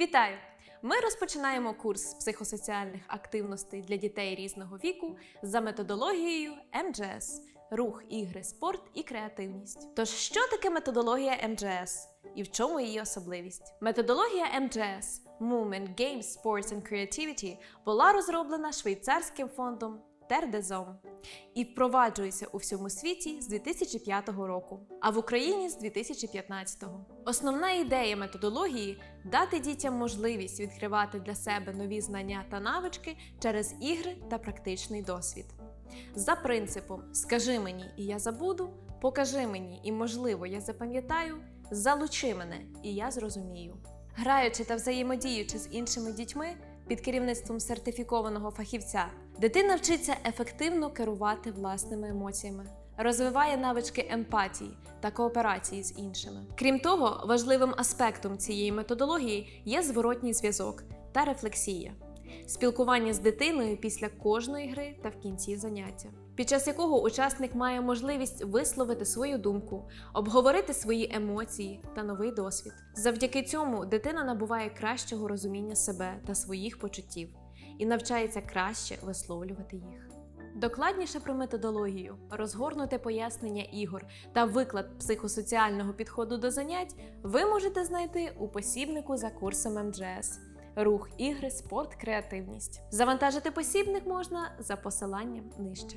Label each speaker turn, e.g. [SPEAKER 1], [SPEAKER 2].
[SPEAKER 1] Вітаю! Ми розпочинаємо курс психосоціальних активностей для дітей різного віку за методологією МДС рух, ігри, спорт і креативність. Тож, що таке методологія МДС і в чому її особливість? Методологія МДС Movement, Games, Sports and Creativity була розроблена швейцарським фондом Тердезом і впроваджується у всьому світі з 2005 року, а в Україні з 2015. Основна ідея методології дати дітям можливість відкривати для себе нові знання та навички через ігри та практичний досвід. За принципом Скажи мені, і я забуду, покажи мені, і можливо, я запам'ятаю, залучи мене, і я зрозумію. Граючи та взаємодіючи з іншими дітьми під керівництвом сертифікованого фахівця, дитина вчиться ефективно керувати власними емоціями, розвиває навички емпатії та кооперації з іншими. Крім того, важливим аспектом цієї методології є зворотній зв'язок та рефлексія. Спілкування з дитиною після кожної гри та в кінці заняття, під час якого учасник має можливість висловити свою думку, обговорити свої емоції та новий досвід. Завдяки цьому дитина набуває кращого розуміння себе та своїх почуттів і навчається краще висловлювати їх. Докладніше про методологію, розгорнуте пояснення ігор та виклад психосоціального підходу до занять ви можете знайти у посібнику за курсом МДС рух, ігри, спорт, креативність. Завантажити посібник можна за посиланням нижче.